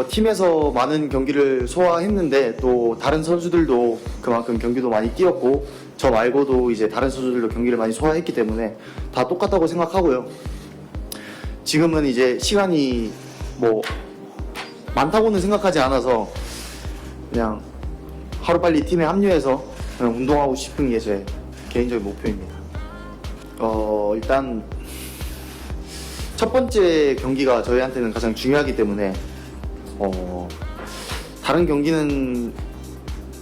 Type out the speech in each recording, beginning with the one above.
뭐 팀에서 많은 경기를 소화했는데 또 다른 선수들도 그만큼 경기도 많이 뛰었고 저 말고도 이제 다른 선수들도 경기를 많이 소화했기 때문에 다 똑같다고 생각하고요. 지금은 이제 시간이 뭐 많다고는 생각하지 않아서 그냥 하루빨리 팀에 합류해서 그냥 운동하고 싶은 게 제 개인적인 목표입니다. 어, 일단 첫 번째 경기가 저희한테는 가장 중요하기 때문에 어, 다른 경기는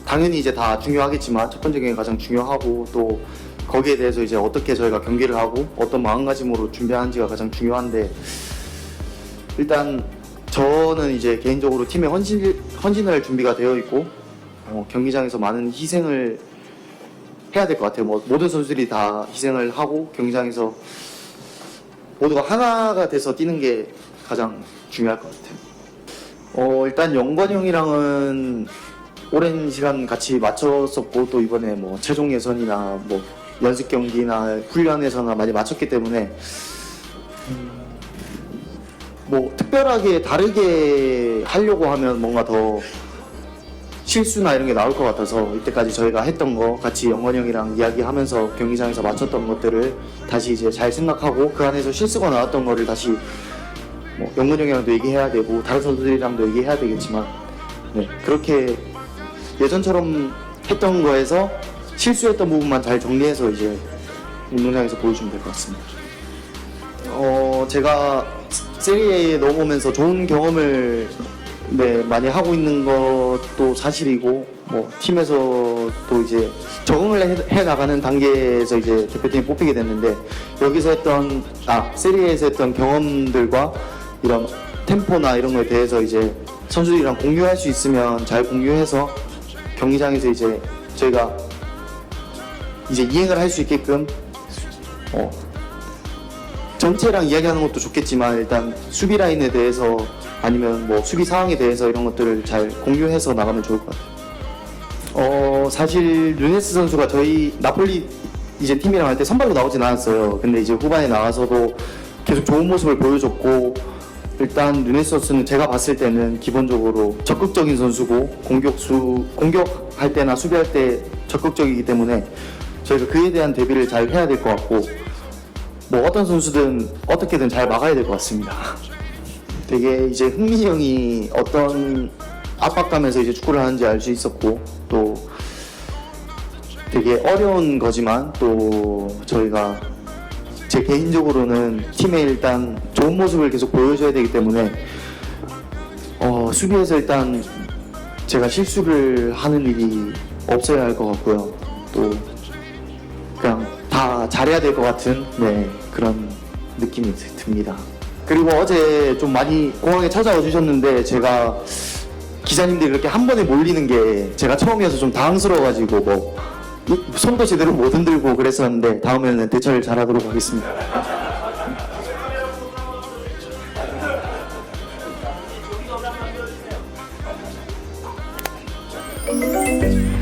당연히 이제 다 중요하겠지만 첫 번째 경기가 가장 중요하고 또 거기에 대해서 이제 어떻게 저희가 경기를 하고 어떤 마음가짐으로 준비하는지가 가장 중요한데 일단 저는 이제 개인적으로 팀에 헌신, 헌신을 할 준비가 되어 있고 어, 경기장에서 많은 희생을 해야 될 것 같아요. 뭐 모든 선수들이 다 희생을 하고 경기장에서 모두가 하나가 돼서 뛰는 게 가장 중요할 것 같아요. 어, 일단 영관이 형이랑은 오랜 시간 같이 맞췄었고 또 이번에 뭐 최종 예선이나 뭐 연습 경기나 훈련에서나 많이 맞췄기 때문에 음, 뭐 특별하게 다르게 하려고 하면 뭔가 더 실수나 이런 게 나올 것 같아서 이때까지 저희가 했던 거 같이 영건이 형이랑 이야기하면서 경기장에서 맞췄던 것들을 다시 이제 잘 생각하고 그 안에서 실수가 나왔던 거를 다시 뭐 영건이 형이랑도 얘기해야 되고 다른 선수들이랑도 얘기해야 되겠지만 네 그렇게 예전처럼 했던 거에서 실수했던 부분만 잘 정리해서 이제 운동장에서 보여주면 될 것 같습니다. 어 제가 세리에에 넘어오면서 좋은 경험을 네, 많이 하고 있는 것도 사실이고 뭐 팀에서도 이제 적응을 해, 해 나가는 단계에서 이제 대표팀이 뽑히게 됐는데 여기서 했던 아 세리에에서 했던 경험들과 이런 템포나 이런 거에 대해서 이제 선수들이랑 공유할 수 있으면 잘 공유해서 경기장에서 이제 저희가 이제 이행을 할 수 있게끔 어, 전체랑 이야기하는 것도 좋겠지만 일단 수비 라인에 대해서 아니면 뭐 수비 상황에 대해서 이런 것들을 잘 공유해서 나가면 좋을 것 같아요. 어 사실 누네스 선수가 저희 나폴리 이제 팀이랑 할 때 선발로 나오진 않았어요. 근데 이제 후반에 나와서도 계속 좋은 모습을 보여줬고 일단 선수는 제가 봤을 때는 기본적으로 적극적인 선수고 공격수 공격할 때나 수비할 때 적극적이기 때문에 저희가 그에 대한 대비를 잘 해야 될 것 같고 뭐 어떤 선수든 어떻게든 잘 막아야 될 것 같습니다. 되게 이제 흥민이 형이 어떤 압박감에서 이제 축구를 하는지 알 수 있었고 또 되게 어려운 거지만 또 저희가 제 개인적으로는 팀에 일단 좋은 모습을 계속 보여줘야 되기 때문에 어, 수비에서 일단 제가 실수를 하는 일이 없어야 할 것 같고요. 또 그냥 다 잘해야 될 것 같은 네, 그런 느낌이 드- 듭니다. 그리고 어제 좀 많이 공항에 찾아와 주셨는데 제가 기자님들이 그렇게 한 번에 몰리는 게 제가 처음이어서 좀 당황스러워가지고 뭐 이- 손도 제대로 못 흔들고 그랬었는데 다음에는 대처를 잘하도록 하겠습니다. Música